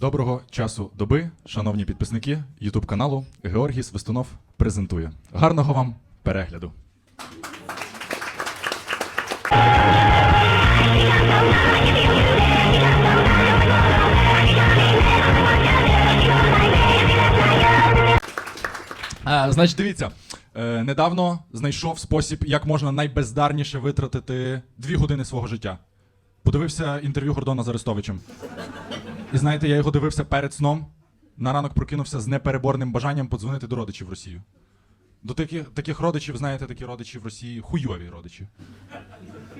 Доброго часу доби, шановні підписники Ютуб каналу Георгій Свистунов презентує. Гарного вам перегляду. А, значить, дивіться, е, недавно знайшов спосіб, як можна найбездарніше витратити дві години свого життя. Подивився інтерв'ю Гордона з Арестовичем. І знаєте, я його дивився перед сном. На ранок прокинувся з непереборним бажанням подзвонити до родичів в Росію. До таких, таких родичів, знаєте, такі родичі в Росії хуйові родичі.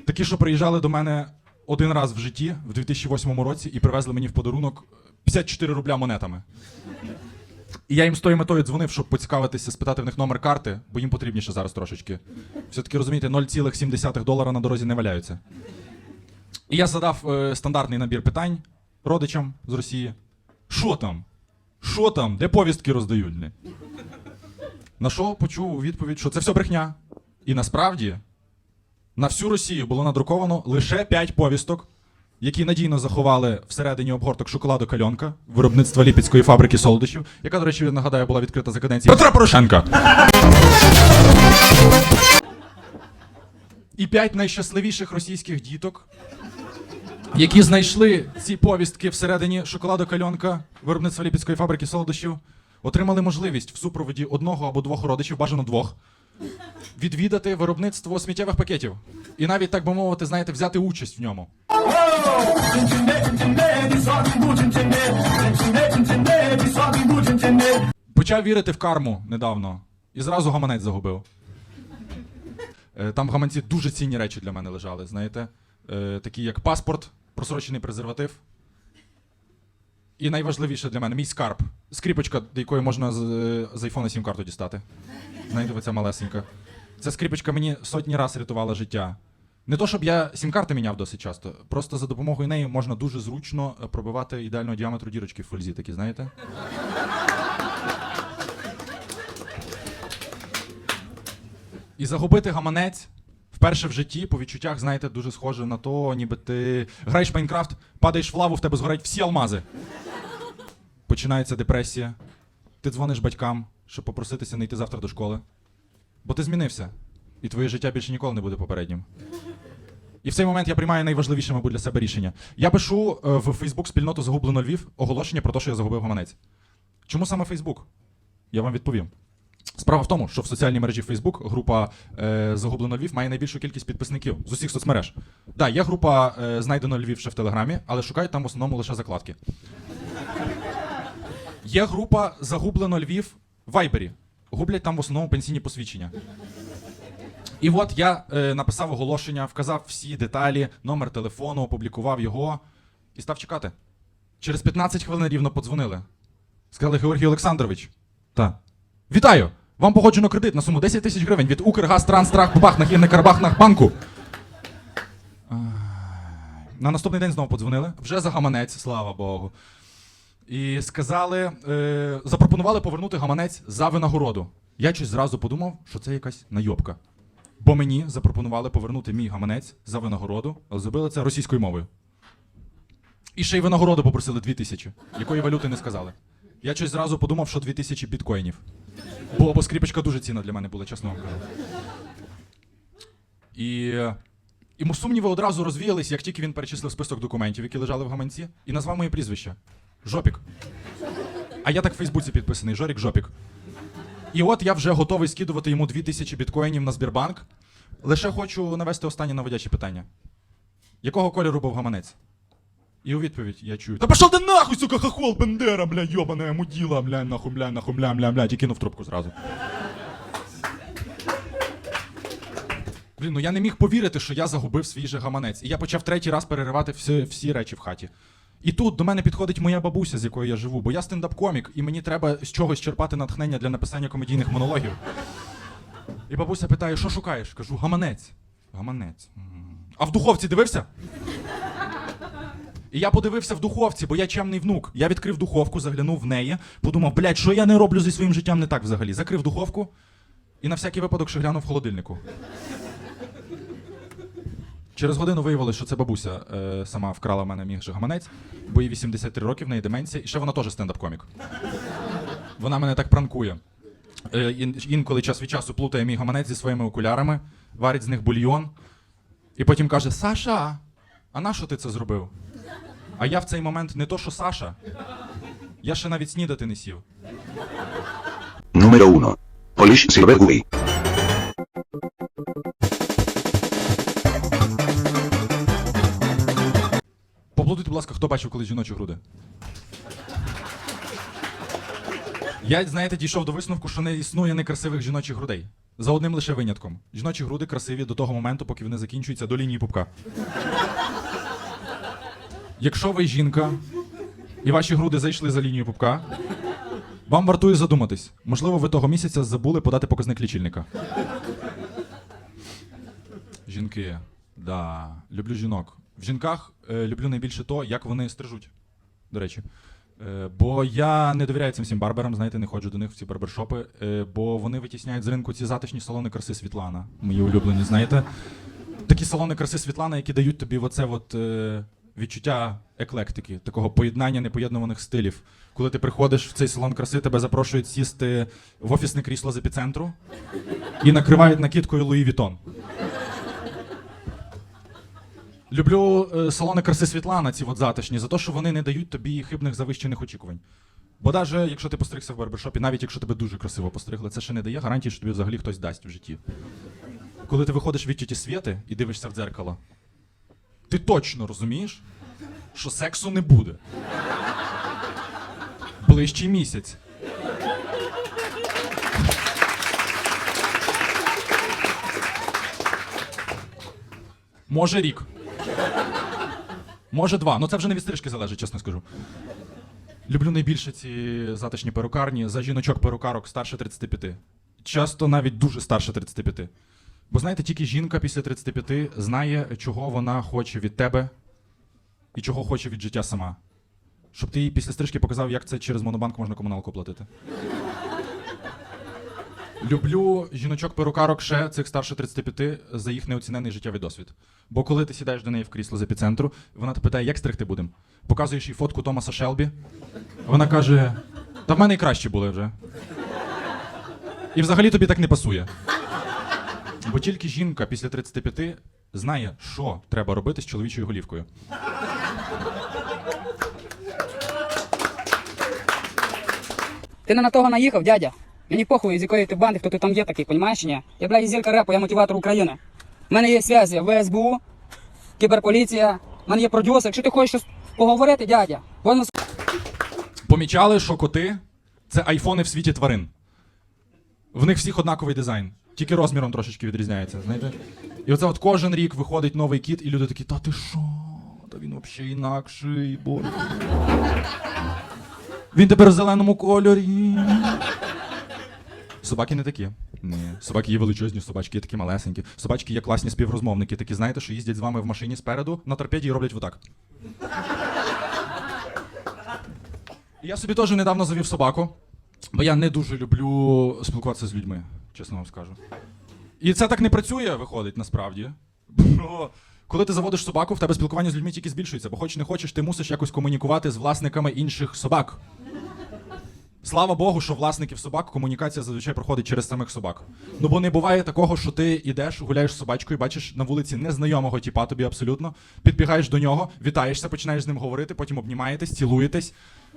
Такі, що приїжджали до мене один раз в житті в 2008 році і привезли мені в подарунок 54 рубля монетами. І я їм з тою метою дзвонив, щоб поцікавитися, спитати в них номер карти, бо їм потрібніше зараз трошечки. Все-таки розумієте, 0,7 долара на дорозі не валяються. І я задав е, стандартний набір питань родичам з Росії. Що там? Що там? Де повістки роздають? На що почув у відповідь, що це все брехня. І насправді на всю Росію було надруковано лише 5 повісток, які надійно заховали всередині обгорток шоколаду кальонка виробництва Ліпецької фабрики солодощів, яка, до речі, нагадаю, була відкрита за каденції Петра Порошенка. І п'ять найщасливіших російських діток, які знайшли ці повістки всередині шоколаду кальонка виробництва Ліпецької фабрики солодощів, отримали можливість в супроводі одного або двох родичів, бажано двох, відвідати виробництво сміттєвих пакетів. І навіть, так би мовити, знаєте, взяти участь в ньому. Почав вірити в карму недавно і зразу гаманець загубив. Е, Там в гаманці дуже цінні речі для мене лежали, знаєте, Е, такі як паспорт, просрочений презерватив. І найважливіше для мене мій скарб. Скріпочка, до якої можна з, е, з айфона сім-карту дістати. Знаєте, малесенька. Ця скріпочка мені сотні разів рятувала життя. Не то, щоб я сім-карти міняв досить часто, просто за допомогою неї можна дуже зручно е, пробивати ідеального діаметру дірочки в фользі, такі, знаєте? І загубити гаманець вперше в житті, по відчуттях, знаєте, дуже схоже на то, ніби ти граєш в Майнкрафт, падаєш в лаву, в тебе згорять всі алмази. Починається депресія. Ти дзвониш батькам, щоб попроситися не йти завтра до школи. Бо ти змінився, і твоє життя більше ніколи не буде попереднім. І в цей момент я приймаю найважливіше, мабуть, для себе рішення. Я пишу е, в Фейсбук спільноту Загублено Львів оголошення про те, що я загубив гаманець. Чому саме Фейсбук? Я вам відповім. Справа в тому, що в соціальній мережі Facebook група е, Загублено Львів має найбільшу кількість підписників з усіх соцмереж. Так, да, є група е, Знайдено Львів ще в Телеграмі, але шукають там в основному лише закладки. Є група Загублено Львів в Вайбері. Гублять там в основному пенсійні посвідчення. І от я е, написав оголошення, вказав всі деталі, номер телефону, опублікував його і став чекати. Через 15 хвилин рівно подзвонили. Сказали Георгій Олександрович. Так. Вітаю! Вам погоджено кредит на суму 10 тисяч гривень від Укргазтранстрах Бабах на Карабахнах банку. На наступний день знову подзвонили, вже за гаманець, слава Богу. І сказали, е, запропонували повернути гаманець за винагороду. Я щось зразу подумав, що це якась найобка. Бо мені запропонували повернути мій гаманець за винагороду, але зробили це російською мовою. І ще й винагороду попросили 2 тисячі, якої валюти не сказали. Я щось зразу подумав, що 2 тисячі біткоїнів. Бо, бо скріпочка дуже цінна для мене була, чесно вам кажу. І, сумніви одразу розвіялись, як тільки він перечислив список документів, які лежали в гаманці, і назвав моє прізвище. Жопік. А я так в Фейсбуці підписаний, Жорік Жопік. І от я вже готовий скидувати йому 2000 біткоїнів на Збірбанк. Лише хочу навести останнє наводяче питання. Якого кольору був гаманець? І у відповідь я чую. Та пішов ти нахуй, сука, хохол, бендера, бля, йобана муділа, бля, нахуй, бля, нахуй, бля, бля, бля, і кинув трубку зразу. Блін, ну я не міг повірити, що я загубив свій же гаманець. І я почав третій раз переривати всі, всі речі в хаті. І тут до мене підходить моя бабуся, з якою я живу, бо я стендап-комік, і мені треба з чогось черпати натхнення для написання комедійних монологів. І бабуся питає, що шукаєш? Кажу, гаманець. Гаманець. А в духовці дивився? І я подивився в духовці, бо я чемний внук. Я відкрив духовку, заглянув в неї, подумав, блядь, що я не роблю зі своїм життям не так взагалі. Закрив духовку і на всякий випадок ще глянув в холодильнику. Через годину виявилося, що це бабуся е, сама вкрала в мене мій гаманець, бо їй 83 роки, в неї деменція, і ще вона теж стендап-комік. Вона мене так пранкує. Е, ін- інколи час від часу плутає мій гаманець зі своїми окулярами, варить з них бульйон, і потім каже: Саша, а на що ти це зробив? А я в цей момент не то, що Саша, я ще навіть снідати не сів. Número 1. Polish Silver Gui. Поплутайте, будь ласка, хто бачив колись жіночі груди? Я, знаєте, дійшов до висновку, що не існує некрасивих жіночих грудей. За одним лише винятком. Жіночі груди красиві до того моменту, поки вони закінчуються до лінії пупка. Якщо ви жінка і ваші груди зайшли за лінію пупка, вам вартує задуматись. Можливо, ви того місяця забули подати показник лічильника. Жінки. Да, люблю жінок. В жінках е, люблю найбільше то, як вони стрижуть. До речі. Е, бо я не довіряю цим всім барберам, знаєте, не ходжу до них в ці барбершопи, е, бо вони витісняють з ринку ці затишні салони краси Світлана. Мої улюблені, знаєте. Такі салони краси Світлана, які дають тобі оце от, е, відчуття еклектики, такого поєднання непоєднуваних стилів. Коли ти приходиш в цей салон краси, тебе запрошують сісти в офісне крісло з епіцентру і накривають накидкою Луї Вітон. Люблю е, салони краси Світлана, ці от затишні, за те, що вони не дають тобі хибних завищених очікувань. Бо навіть якщо ти постригся в барбершопі, навіть якщо тебе дуже красиво постригли, це ще не дає гарантії, що тобі взагалі хтось дасть в житті. Коли ти виходиш від тіті Свєти і дивишся в дзеркало, ти точно розумієш, що сексу не буде. Ближчий місяць. Може рік. Може два. Ну це вже не від стрижки залежить, чесно скажу. Люблю найбільше ці затишні перукарні за жіночок-перукарок старше 35. Часто навіть дуже старше 35. Бо знаєте, тільки жінка після 35 знає, чого вона хоче від тебе і чого хоче від життя сама. Щоб ти їй після стрижки показав, як це через монобанк можна комуналку платити. Люблю жіночок-перукарок ще цих старше 35 за їх неоцінений життєвий досвід. Бо коли ти сідаєш до неї в крісло з епіцентру, вона тебе питає, як стригти будемо. Показуєш їй фотку Томаса Шелбі. Вона каже: Та в мене і кращі були вже. І взагалі тобі так не пасує. Бо тільки жінка після 35 знає, що треба робити з чоловічою голівкою. Ти не на того наїхав, дядя. Мені похуй, з якої ти банди, хто ти там є такий, понімаєш чи ні? Я, блядь, зірка репу, я мотиватор України. У мене є зв'язі в СБУ, кіберполіція, в мене є продюсер. Якщо ти хочеш щось поговорити, дядя, вон Помічали, що коти це айфони в світі тварин. В них всіх однаковий дизайн, тільки розміром трошечки відрізняється. Знаєте? І оце от кожен рік виходить новий кіт, і люди такі, та ти що? Та він взагалі інакший, боже. Він тепер в зеленому кольорі. Собаки не такі. Ні. Собаки є величезні, собачки є такі малесенькі. Собачки є класні співрозмовники, такі, знаєте, що їздять з вами в машині спереду на торпеді і роблять отак. Я собі теж недавно завів собаку, бо я не дуже люблю спілкуватися з людьми, чесно вам скажу. І це так не працює, виходить, насправді. Бо коли ти заводиш собаку, в тебе спілкування з людьми тільки збільшується, бо хоч не хочеш, ти мусиш якось комунікувати з власниками інших собак. Слава Богу, що власників собак комунікація зазвичай проходить через самих собак. Ну бо не буває такого, що ти йдеш, гуляєш з собачкою, бачиш на вулиці незнайомого тіпа тобі абсолютно, підбігаєш до нього, вітаєшся, починаєш з ним говорити, потім обнімаєтесь, цілуєтесь.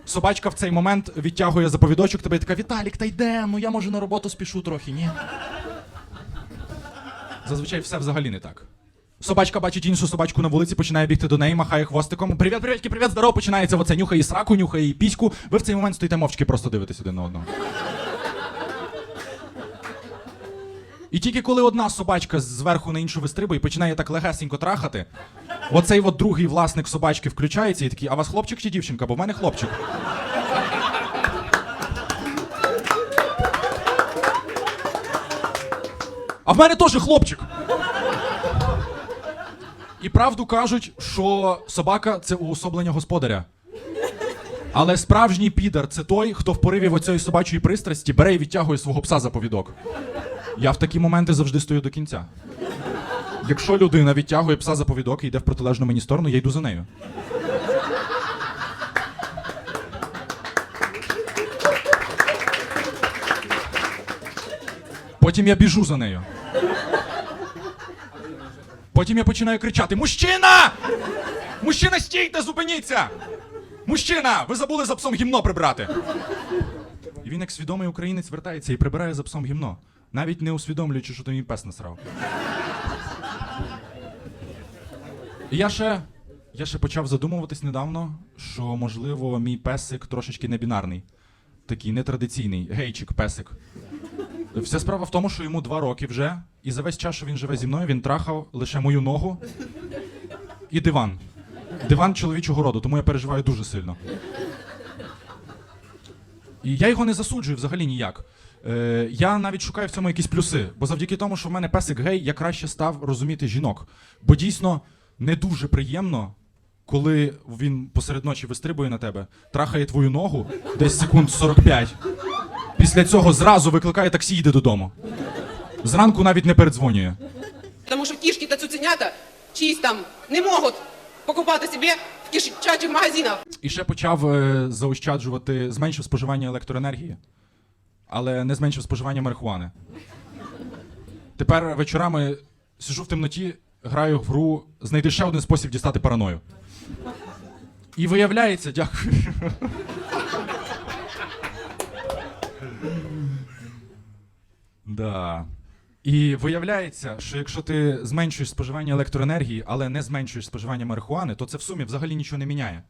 Собачка в цей момент відтягує заповідочок, тебе і така Віталік, та йде, ну я може на роботу спішу трохи, ні. Зазвичай все взагалі не так. Собачка бачить іншу собачку на вулиці, починає бігти до неї, махає хвостиком. Привіт, привітки, привіт, здорово, починається оце нюхає і сраку, нюхає і піську. Ви в цей момент стоїте мовчки, просто дивитесь один на одного. І тільки коли одна собачка зверху на іншу вистрибує і починає так легесенько трахати, оцей от другий власник собачки включається і такий, а вас хлопчик чи дівчинка? Бо в мене хлопчик. А в мене теж хлопчик. І правду кажуть, що собака це уособлення господаря. Але справжній підар це той, хто в пориві оцієї собачої пристрасті бере і відтягує свого пса за повідок. Я в такі моменти завжди стою до кінця. Якщо людина відтягує пса за повідок і йде в протилежну мені сторону, я йду за нею. Потім я біжу за нею. Потім я починаю кричати: Мужчина! Мужчина, стійте, зупиніться! Мужчина! Ви забули за псом гімно прибрати. І він, як свідомий українець, вертається і прибирає за псом гімно, навіть не усвідомлюючи, що то мій пес насрав. І я ще, я ще почав задумуватись недавно, що, можливо, мій песик трошечки небінарний. Такий нетрадиційний, гейчик, песик. Вся справа в тому, що йому два роки вже, і за весь час, що він живе зі мною, він трахав лише мою ногу і диван. Диван чоловічого роду, тому я переживаю дуже сильно. І я його не засуджую взагалі ніяк. Е, я навіть шукаю в цьому якісь плюси, бо завдяки тому, що в мене песик гей, я краще став розуміти жінок. Бо дійсно не дуже приємно, коли він посеред ночі вистрибує на тебе, трахає твою ногу десь секунд 45. Після цього зразу викликає таксі і йде додому. Зранку навіть не передзвонює. Тому що кішки та цуценята чиїсь там не можуть покупати собі в кишачих магазинах. І ще почав е, заощаджувати, зменшив споживання електроенергії, але не зменшив споживання марихуани. Тепер вечорами сижу в темноті, граю в гру, знайди ще один спосіб дістати параною. І виявляється, дякую. Да. І виявляється, що якщо ти зменшуєш споживання електроенергії, але не зменшуєш споживання марихуани, то це в сумі взагалі нічого не міняє.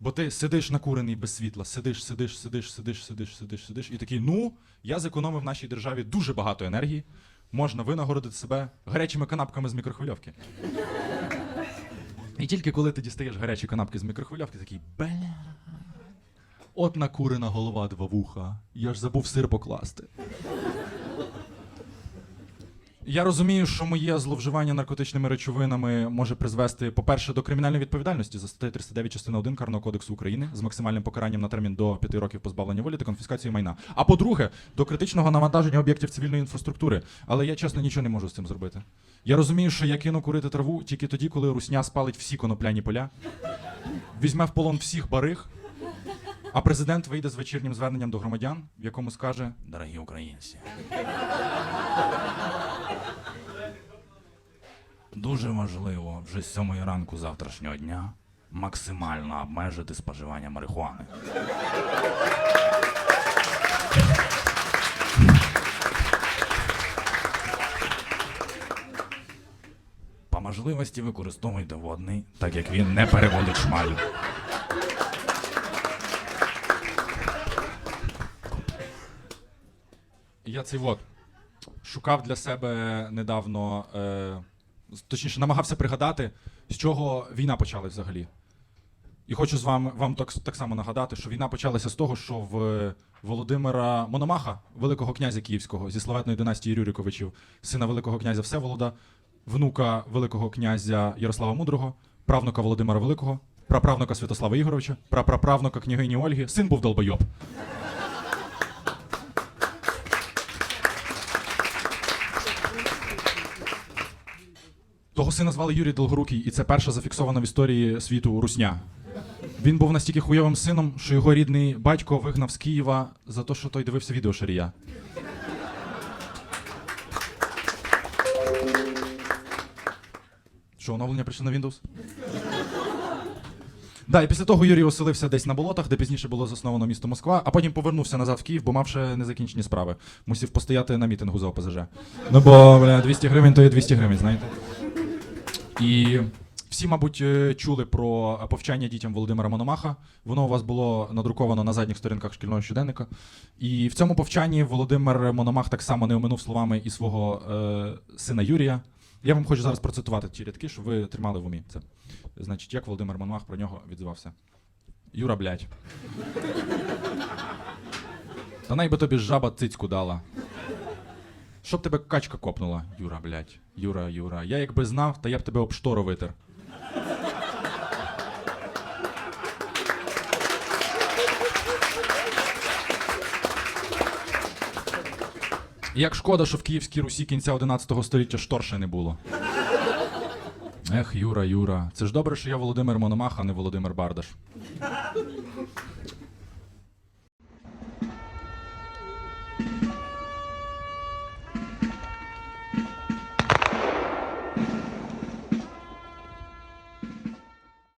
Бо ти сидиш накурений без світла, сидиш, сидиш, сидиш, сидиш, сидиш, сидиш, сидиш, і такий, ну, я зекономив нашій державі дуже багато енергії, можна винагородити себе гарячими канапками з мікрохвильовки. І тільки коли ти дістаєш гарячі канапки з мікрохвильовки, такий бля. От накурена голова два вуха. Я ж забув сир покласти. Я розумію, що моє зловживання наркотичними речовинами може призвести, по-перше, до кримінальної відповідальності за статтею 309 частина 1 Карного кодексу України з максимальним покаранням на термін до 5 років позбавлення волі та конфіскації майна. А по-друге, до критичного навантаження об'єктів цивільної інфраструктури. Але я чесно нічого не можу з цим зробити. Я розумію, що я кину курити траву тільки тоді, коли русня спалить всі конопляні поля, візьме в полон всіх бариг, а президент вийде з вечірнім зверненням до громадян, в якому скаже: Дорогі українці. Дуже важливо вже з сьомої ранку завтрашнього дня максимально обмежити споживання марихуани. По можливості використовуйте водний, так як він не переводить шмалю. Я цей вот шукав для себе недавно, е, точніше, намагався пригадати, з чого війна почалась взагалі. І хочу з вами вам так, так само нагадати, що війна почалася з того, що в Володимира Мономаха, великого князя Київського, зі славетної династії Рюриковичів, сина великого князя Всеволода, внука великого князя Ярослава Мудрого, правнука Володимира Великого, праправнука Святослава Ігоровича, прапраправнука княгині Ольги, син був долбойоб. Того сина звали Юрій Долгорукий, і це перша зафіксована в історії світу русня. Він був настільки хуйовим сином, що його рідний батько вигнав з Києва за те, що той дивився відео Шарія. Що, оновлення прийшло на Windows? Да, і після того Юрій оселився десь на болотах, де пізніше було засновано місто Москва, а потім повернувся назад в Київ, бо мав ще незакінчені справи. Мусів постояти на мітингу за ОПЗЖ. Ну бо, бля, 200 гривень то є 200 гривень, знаєте. І всі, мабуть, е, чули про повчання дітям Володимира Мономаха. Воно у вас було надруковано на задніх сторінках шкільного щоденника. І в цьому повчанні Володимир Мономах так само не оминув словами і свого е, сина Юрія. Я вам хочу зараз процитувати ті рядки, щоб ви тримали в умі це. Значить, як Володимир Мономах про нього відзивався. Юра, блядь. Та най би тобі жаба цицьку дала. Щоб тебе качка копнула, Юра, блядь. Юра, Юра. Я якби знав, та я б тебе об штору витер. Як шкода, що в Київській Русі кінця 11 століття штор ще не було. Ех, Юра, Юра. Це ж добре, що я Володимир Мономах, а не Володимир Бардаш.